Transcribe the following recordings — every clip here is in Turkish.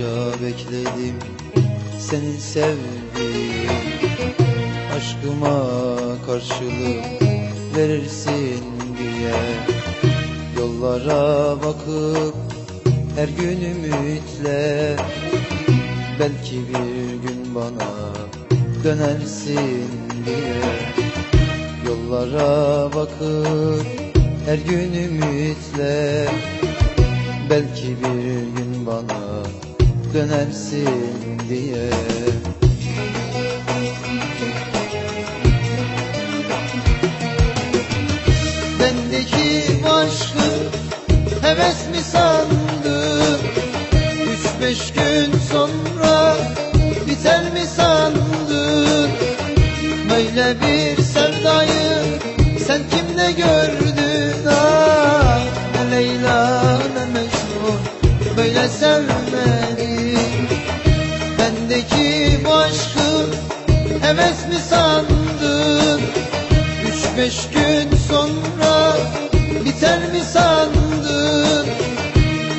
Yıllarca bekledim seni sevdim Aşkıma karşılık verirsin diye. Yollara bakıp her gün ümitle Belki bir gün bana dönersin diye. Yollara bakıp her gün ümitle Belki bir gün bana dönersin diye heves mi sandın? Üç beş gün sonra biter mi sandın?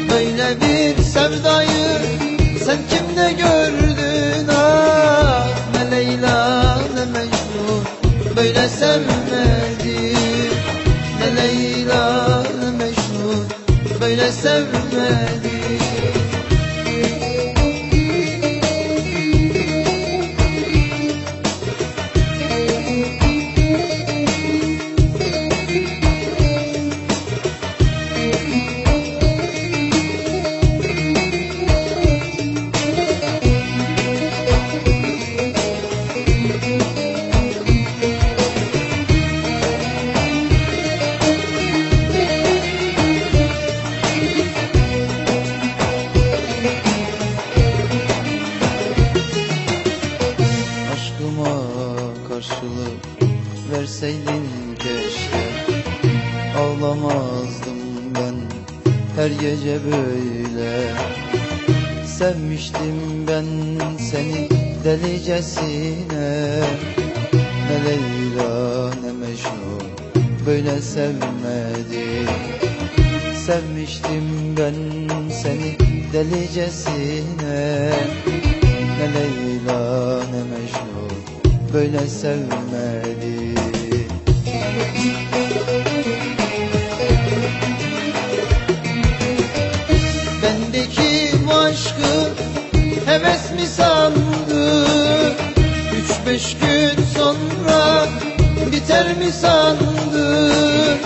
Böyle bir sevdayı sen kimde gördün? Ah Ne Leyla ne Mecnun böyle sevmedi Ne Leyla ne Mecnun böyle sevmedi Ağlamazdım ben. Her gece böyle Sevmiştim ben seni delicesine. Ne Leyla ne Mecnun böyle sevmedi. Sevmiştim ben seni delicesine. Ne Leyla ne Mecnun böyle sevmedi sandın?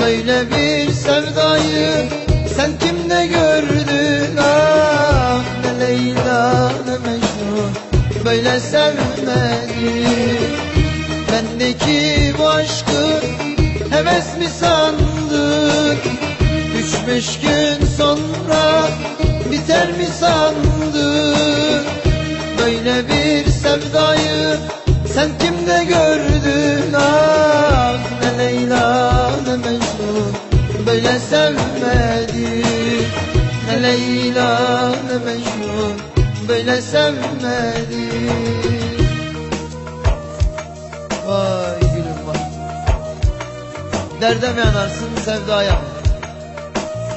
Böyle bir sevdayı sen kimde gördün? Ah Ne Leyla ne Mecnun böyle sevmedi Bendeki bu aşkı heves mi sandın? Üç beş gün sonra biter mi sandın? Böyle bir sevdayı sen kimde böyle sevmedi Ne Leyla ne Mecnun böyle sevmedi Vay gülüm vay. Derde mi yanarsın? Sevdaya?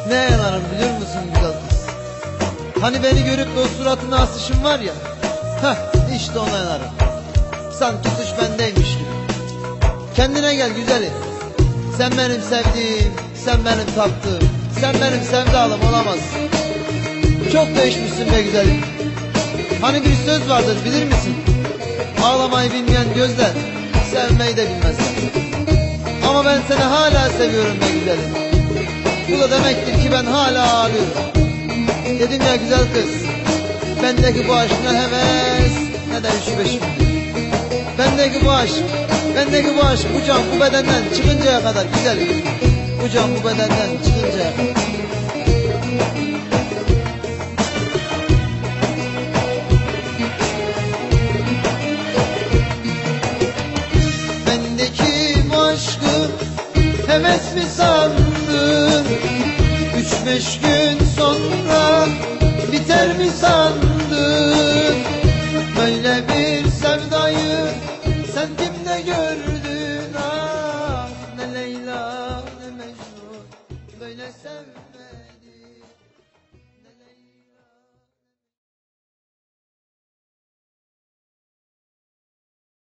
Ne yanarım biliyor musun güzel kız? Hani beni görüp de o suratına asışın var ya? Heh işte ona yanarım. Sanki suç bendeymiş gibi. Kendine gel güzelim. Sen benim sevdiğim, sen benim taptığım Sen benim sevdalım olamazsın Çok değişmişsin be güzelim. Hani bir söz vardır bilir misin? Ağlamayı bilmeyen gözler Sevmeyi de bilmezler. Ama ben seni hala seviyorum be güzelim. Bu da demektir ki ben hala ağlıyorum. Dedim ya güzel kız Bendeki bu aşk ne heves Ne de üç beşim Bendeki bu aşk Bendeki bu aşk bu can bu bedenden çıkıncaya kadar güzelim Bu can bu bedenden çıkıncaya kadar Bendeki aşkı heves mi sandın? Üç beş gün sonra biter mi sandın gördün